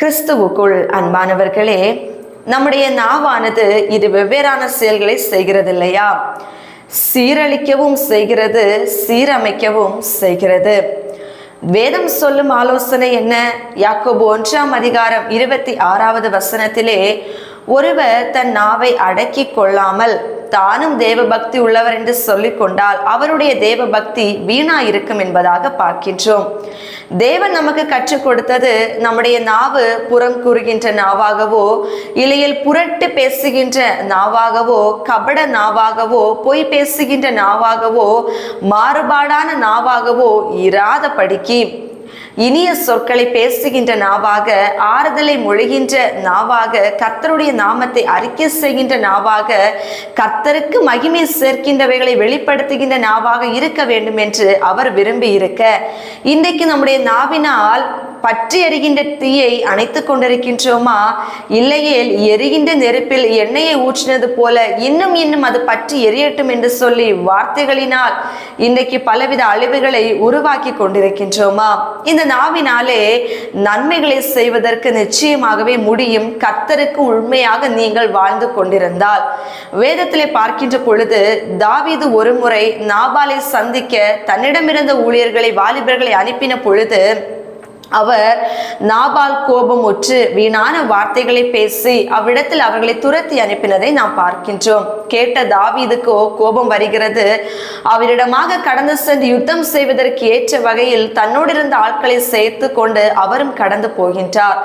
கிறிஸ்துவுக்குள் அன்பானவர்களே நம்முடைய நாவானது இது வெவ்வேறான செயல்களை செய்கிறது இல்லையா சீரழிக்கவும் செய்கிறது சீரமைக்கவும் செய்கிறது. வேதம் சொல்லும் ஆலோசனை என்ன? யாக்கோபு ஒன்றாம் அதிகாரம் இருபத்தி ஆறாவது வசனத்திலே ஒருவர் தன் நாவை அடக்கி கொள்ளாமல் தானும் தேவ பக்தி உள்ளவர் என்று சொல்லிக் கொண்டால் அவருடைய தேவ பக்தி வீணா இருக்கும் என்பதாக பார்க்கின்றோம். தேவன் நமக்கு கற்றுக் கொடுத்தது நம்முடைய நாவு புறம் கூறுகின்ற நாவாகவோ இலையில் புரட்டு பேசுகின்ற நாவாகவோ கபட நாவாகவோ பொய் பேசுகின்ற நாவாகவோ மாறுபாடான நாவாகவோ இராதபடிக்கு இனிய சொற்களை பேசுகின்ற நாவாக ஆறுதலை மொழிகின்ற நாவாக கர்த்தருடைய நாமத்தை அறிக்கை செய்கின்ற நாவாக கர்த்தருக்கு மகிமை சேர்க்கின்றவைகளை வெளிப்படுத்துகின்ற நாவாக இருக்க வேண்டும் என்று அவர் விரும்பி இருக்க இன்றைக்கு நம்முடைய நாவினால் பற்றி எரிகின்ற தீயை அணைத்து கொண்டிருக்கின்றோமா? இல்லையேல் எரிகின்ற நெருப்பில் எண்ணெயை ஊற்றினது போல இன்னும் இன்னும் அது பற்றி எரியட்டும் என்று சொல்லி வார்த்தைகளினால் இன்றைக்கு பலவித அழிவுகளை உருவாக்கி கொண்டிருக்கின்றோமா? இந்த நாவினாலே நன்மைகளை செய்வதற்கு நிச்சயமாகவே முடியும். கத்தருக்கு உண்மையாக நீங்கள் வாழ்ந்து கொண்டிருந்தால். வேதத்திலே பார்க்கின்ற பொழுது தாவீது ஒரு முறை நாபாலை சந்திக்க தன்னிடமிருந்த ஊழியர்களை வாலிபர்களை அனுப்பின பொழுது அவர் நாபால் கோபம் உற்று வீணான வார்த்தைகளை பேசி அவ்விடத்தில் அவர்களை துரத்தி அனுப்பினதை நாம் பார்க்கின்றோம். கேட்ட தாவீதுக்கோ கோபம் வருகிறது. அவரிடமாக கடந்து சென்று யுத்தம் செய்வதற்கு ஏற்ற வகையில் தன்னோடு இருந்த ஆட்களை சேர்த்து கொண்டு அவரும் கடந்து போகின்றார்.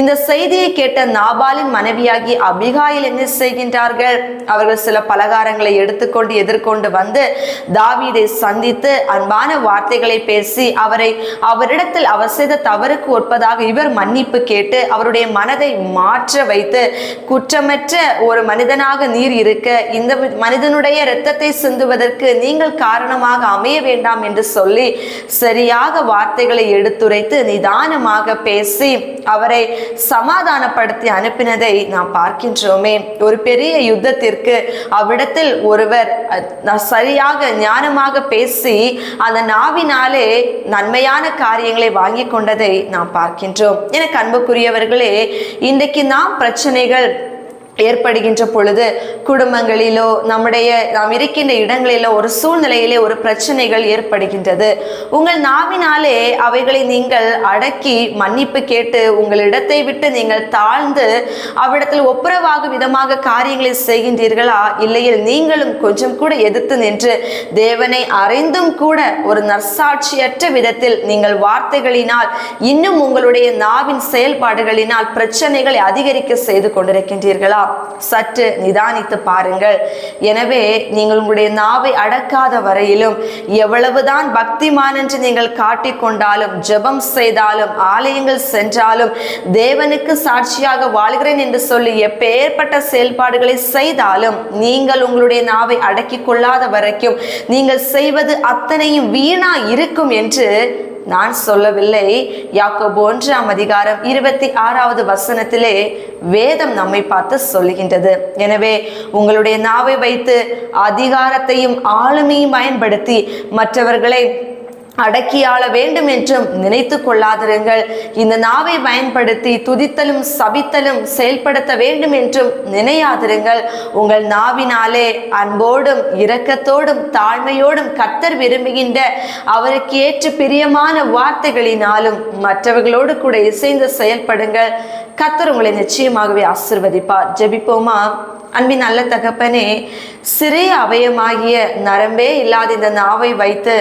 இந்த செய்தியை கேட்ட நாபாலின் மனைவியாகி அபிகாயில் என்ன செய்கின்றார்கள்? அவர்கள் சில பலகாரங்களை எடுத்துக்கொண்டு எதிர்கொண்டு வந்து தாவீதை சந்தித்து அன்பான வார்த்தைகளை பேசி அவரை அவரிடத்தில் அவர் செய்த தவறுக்கு ஒப்பதாக இவர் மன்னிப்பு கேட்டு அவருடைய மனதை மாற்ற வைத்து குற்றமற்ற ஒரு மனிதனாக நீர் இருக்க இந்த மனிதனுடைய இரத்தத்தை சிந்துவதற்கு நீங்கள் காரணமாக அமைய வேண்டாம் என்று சொல்லி சரியாக வார்த்தைகளை எடுத்துரைத்து நிதானமாக பேசி அவரை சமாதானப்படுத்தி அனுப்பினதை நாம் பார்க்கின்றோமே. ஒரு பெரிய யுத்தத்திற்கு அவ்விடத்தில் ஒருவர் சரியாக ஞானமாக பேசி அந்த நாவினாலே நன்மையான காரியங்களை வாங்கி கொண்டது நாம் பார்க்கின்றோம். எனக்கு அன்புக்குரியவர்களே இன்றைக்கு நாம் பிரச்சனைகள் ஏற்படுகின்ற பொழுது குடும்பங்களிலோ நம்முடைய நாம் இருக்கின்ற இடங்களிலோ ஒரு சூழ்நிலையிலே ஒரு பிரச்சனைகள் ஏற்படுகின்றது. உங்கள் நாவினாலே அவைகளை நீங்கள் அடக்கி மன்னிப்பு கேட்டு உங்கள் இடத்தை விட்டு நீங்கள் தாழ்ந்து அவ்விடத்தில் ஒப்புரவாக விதமாக காரியங்களை செய்கின்றீர்களா? இல்லையில் நீங்களும் கொஞ்சம் கூட எதிர்த்து நின்று தேவனை அறிந்தும் கூட ஒரு நற்சாட்சியற்ற விதத்தில் நீங்கள் வார்த்தைகளினால் இன்னும் உங்களுடைய நாவின் செயல்பாடுகளினால் பிரச்சனைகளை அதிகரிக்க செய்து கொண்டிருக்கின்றீர்களா? சற்று நிதானித்து பாருங்கள். எனவே நீங்கள் உங்களுடைய நாவை அடக்காத வரையிலும் எவ்வளவுதான் பக்திமான் என்று நீங்கள் காட்டிக்கொண்டாலும் ஜெபம் செய்தாலும் ஆலயங்கள் சென்றாலும் தேவனுக்கு சாட்சியாக வாழ்கிறேன் என்று சொல்லி எப்பேற்பட்ட செயல்பாடுகளை செய்தாலும் நீங்கள் உங்களுடைய நாவை அடக்கிக் கொள்ளாத வரைக்கும் நீங்கள் செய்வது அத்தனையும் வீணா இருக்கும் என்று நான் சொல்லவில்லை. யாக்கோபு ஒன்றாம் அதிகாரம் இருபத்தி ஆறாவது வசனத்திலே வேதம் நம்மை பார்த்து சொல்லுகின்றது. எனவே உங்களுடைய நாவை வைத்து அதிகாரத்தையும் ஆளுமையும் பயன்படுத்தி மற்றவர்களை அடக்கியாள வேண்டும் என்றும் நினைத்து கொள்ளாதிருங்கள். இந்த நாவை பயன்படுத்தி துதித்தலும் சபித்தலும் செயல்படுத்த வேண்டும் என்றும் நினையாதிருங்கள். உங்கள் நாவினாலே அன்போடும் இரக்கத்தோடும் தாழ்மையோடும் கத்தர் விரும்புகின்ற அவருக்கு ஏற்ற பிரியமான வார்த்தைகளினாலும் மற்றவர்களோடு கூட இசைந்து செயல்படுங்கள். கத்தர் உங்களை நிச்சயமாகவே ஆசிர்வதிப்பார். ஜெபிப்போமா? அன்பின் நல்ல தகப்பனே சிறிய அவயமாகிய நரம்பே இல்லாத இந்த நாவை வைத்து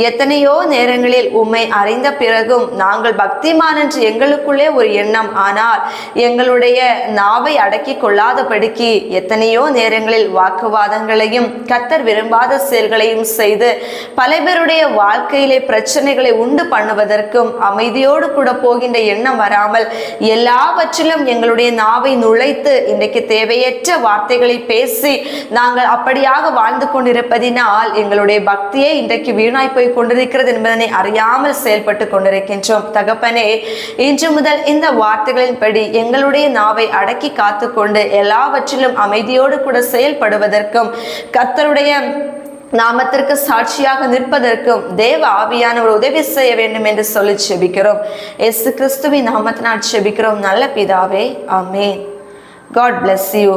எத்தனையோ நேரங்களில் உம்மை அறிந்த பிறகும் நாங்கள் பக்திமான் என்று எங்களுக்குள்ளே ஒரு எண்ணம். ஆனால் எங்களுடைய நாவை அடக்கி கொள்ளாதபடிக்கு எத்தனையோ நேரங்களில் வாக்குவாதங்களையும் கத்தர் விரும்பாத செயல்களையும் செய்து பல பேருடைய வாழ்க்கையிலே பிரச்சனைகளை உண்டு பண்ணுவதற்கும் அமைதியோடு கூட போகின்ற எண்ணம் வராமல் எல்லாவற்றிலும் எங்களுடைய நாவை நுழைத்து இன்றைக்கு தேவையற்ற வார்த்தைகளை பேசி நாங்கள் அப்படியாக வாழ்ந்து கொண்டிருப்பதினால் எங்களுடைய பக்தியே இன்றைக்கு வீணாய் போய் கொண்டிருக்கிறது என்பதனை அறியாமல் செயல்பட்டு கொண்டிருக்கின்றோம். தகப்பனே இன்று முதல் இந்த வார்த்தைகளின்படி எங்களுடைய நாவை அடக்கி காத்துக்கொண்டு எல்லாவற்றிலும் அமைதியோடு கூட செயல்படுவதற்கும் கர்த்தருடைய நாமத்திற்கு சாட்சியாக நிற்பதற்கும் தேவ ஆவியான ஒரு உதவி செய்ய வேண்டும் என்று சொல்லி செபிக்கிறோம். எஸ் கிறிஸ்துவின் நாமத்தினால் செபிக்கிறோம். நல்ல பிதாவே ஆமே காட் பிளஸ் யூ